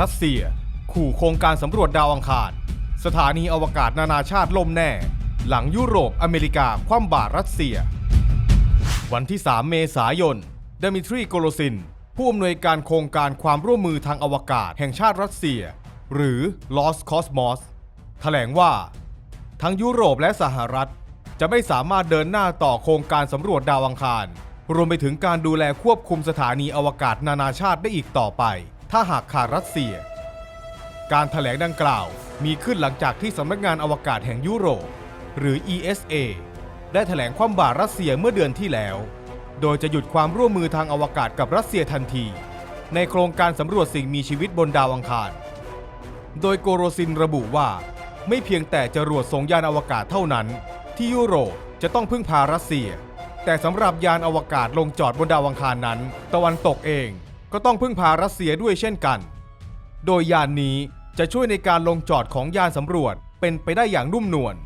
รัสเซีย ขู่โครงการสำรวจดาวอังคาร สถานีอวกาศนานาชาติล่มแน่ หลังยุโรปอเมริกาคว่ำบาตรรัสเซีย วันที่ 3 เมษายนดมิทรีโกโลซิน ผู้อำนวยการโครงการความร่วมมือทางอวกาศแห่งชาติรัสเซีย หรือ Lost Cosmos แถลงว่า ทั้งยุโรปและสหรัฐ จะไม่สามารถเดินหน้าต่อโครงการสำรวจดาวอังคาร รวมไปถึงการดูแลควบคุมสถานีอวกาศนานาชาติได้อีกต่อไป ถ้าหากขาดรัสเซีย การถแถลงดังกล่าวมีขึ้นหลังจากที่สำนักงานอวกาศแห่งยุโรป หรือ ESA ได้ถแถลงคว่ำบาตรรัสเซียเมื่อเดือนที่แล้ว โดยจะหยุดความร่วมมือทางอวกาศกับรัสเซียทันที ในโครงการสำรวจสิ่งมีชีวิตบนดาวอังคาร โดยโกโรซินระบุว่า ไม่เพียงแต่จรวดส่งยานอวกาศเท่านั้น ที่ยุโรปจะต้องพึ่งพารัสเซีย แต่สำหรับยานอวกาศลงจอดบนดาวอังคารนั้น ตะวันตกเอง ก็ต้องพึ่งพารัสเซียด้วยเช่นกัน โดยยานนี้จะช่วยในการลงจอดของยานสำรวจเป็นไปได้อย่างนุ่มนวล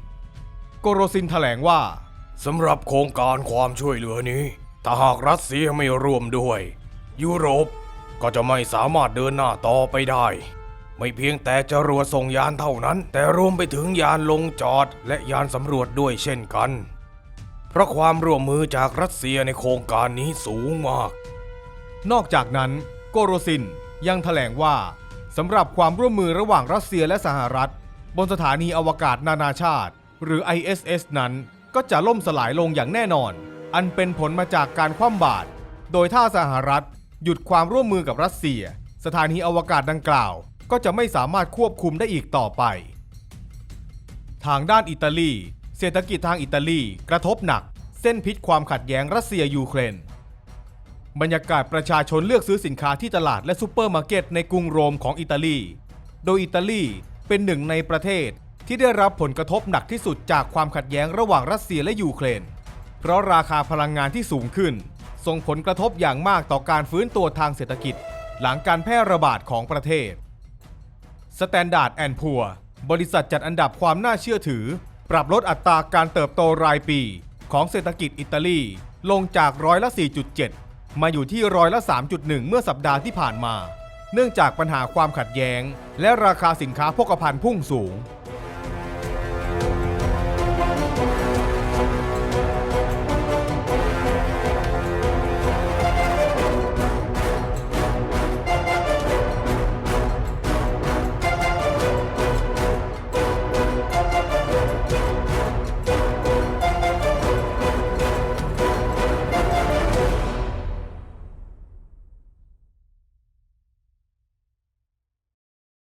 โกโรซินแถลงว่าสำหรับโครงการความช่วยเหลือนี้ ถ้าหากรัสเซียไม่ร่วมด้วย ยุโรปก็จะไม่สามารถเดินหน้าต่อไปได้ ไม่เพียงแต่จะรวส่งยานเท่านั้น แต่รวมไปถึงยานลงจอดและยานสำรวจด้วยเช่นกัน เพราะความร่วมมือจากรัสเซียในโครงการนี้สูงมาก นอกจากนั้นโกโรซินยังแถลงว่าสำหรับความร่วมมือระหว่างรัสเซียและสหรัฐ บนสถานีอวกาศนานาชาติ หรือ ISS นั้นก็จะล่มสลายลงอย่างแน่นอน อันเป็นผลมาจากการคว่ำบาตรโดยถ้าสหรัฐ หยุดความร่วมมือกับรัสเซีย สถานีอวกาศดังกล่าว ก็จะไม่สามารถควบคุมได้อีกต่อไป ทางด้านอิตาลี เศรษฐกิจทางอิตาลีกระทบหนัก เส้นพิษความขัดแย้งรัสเซียยูเครน บรรยากาศประชาชนเลือกซื้อสินค้าที่ตลาดและซูเปอร์มาร์เก็ตในกรุงโรมของอิตาลี โดยอิตาลีเป็นหนึ่งในประเทศที่ได้รับผลกระทบหนักที่สุดจากความขัดแย้งระหว่างรัสเซียและยูเครน เพราะราคาพลังงานที่สูงขึ้น ส่งผลกระทบอย่างมากต่อการฟื้นตัวทางเศรษฐกิจ หลังการแพร่ระบาดของประเทศ Standard and Poor บริษัทจัดอันดับความน่าเชื่อถือ ปรับลดอัตราการเติบโตรายปี ของเศรษฐกิจอิตาลีลงจากร้อยละ 4.7 มาอยู่ที่ร้อยละ 3.1 เมื่อสัปดาห์ที่ผ่านมา เนื่องจากปัญหาความขัดแย้ง และราคาสินค้าโภคภัณฑ์พุ่งสูง